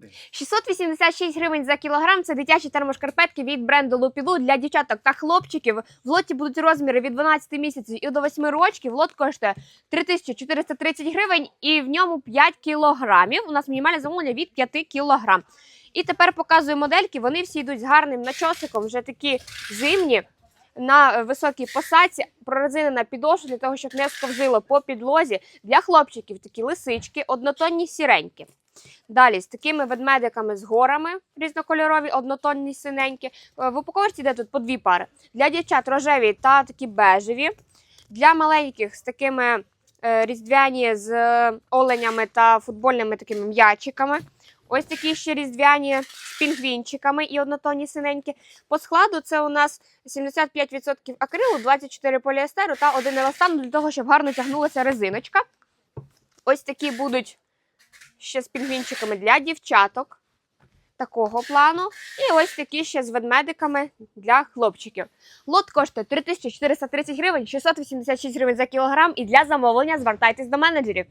команди. 686 гривень за кілограм це дитячі термошкарпетки від бренду Лупілу для дівчаток та хлопчиків. В лоті будуть розміри від 12 місяців і до 8 років. Лот коштує 3430 гривень і в ньому 5 кілограмів. У нас мінімальне замовлення від 5 кілограм. І тепер показую модельки. Вони всі йдуть з гарним начосиком, вже такі зимні. На високій посадці прорезинена підошва для того, щоб не сковзило по підлозі. Для хлопчиків такі лисички, однотонні сіренькі. Далі з такими ведмедиками з горами різнокольорові, однотонні синенькі. Е, В упаковці йде тут по дві пари. Для дівчат рожеві та такі бежеві. Для маленьких з такими е, різдвяні з оленями та футбольними такими м'ячиками. Ось такі ще різдвяні з пінгвінчиками і однотонні синенькі. По складу це у нас 75% акрилу, 24 поліестеру та один еластан для того, щоб гарно тягнулася резиночка. Ось такі будуть ще з пінгвінчиками для дівчаток такого плану. І ось такі ще з ведмедиками для хлопчиків. Лот коштує 3430 гривень, 686 гривень за кілограм. І для замовлення звертайтесь до менеджерів.